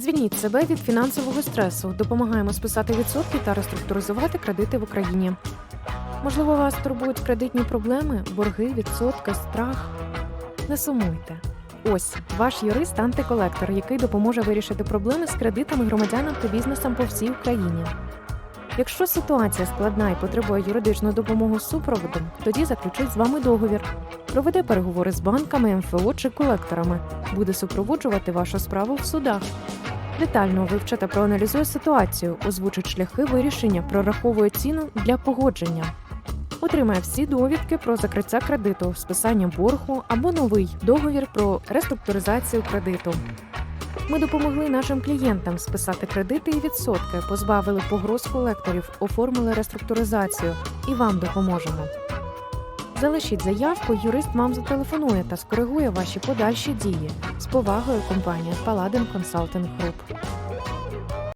Звільніть себе від фінансового стресу. Допомагаємо списати відсотки та реструктуризувати кредити в Україні. Можливо, вас турбують кредитні проблеми, борги, відсотки, страх. Не сумуйте. Ось ваш юрист-антиколектор, який допоможе вирішити проблеми з кредитами громадянам та бізнесам по всій Україні. Якщо ситуація складна і потребує юридичну допомогу з супроводом, тоді заключить з вами договір. Проведе переговори з банками, МФО чи колекторами, буде супроводжувати вашу справу в судах. Детально вивчить та проаналізує ситуацію, озвучить шляхи вирішення, прораховує ціну для погодження. Отримає всі довідки про закриття кредиту, списання боргу або новий договір про реструктуризацію кредиту. Ми допомогли нашим клієнтам списати кредити і відсотки, позбавили погроз колекторів, оформили реструктуризацію і вам допоможемо. Залишіть заявку, юрист вам зателефонує та скоригує ваші подальші дії. З повагою компанія Paladin Consulting Group.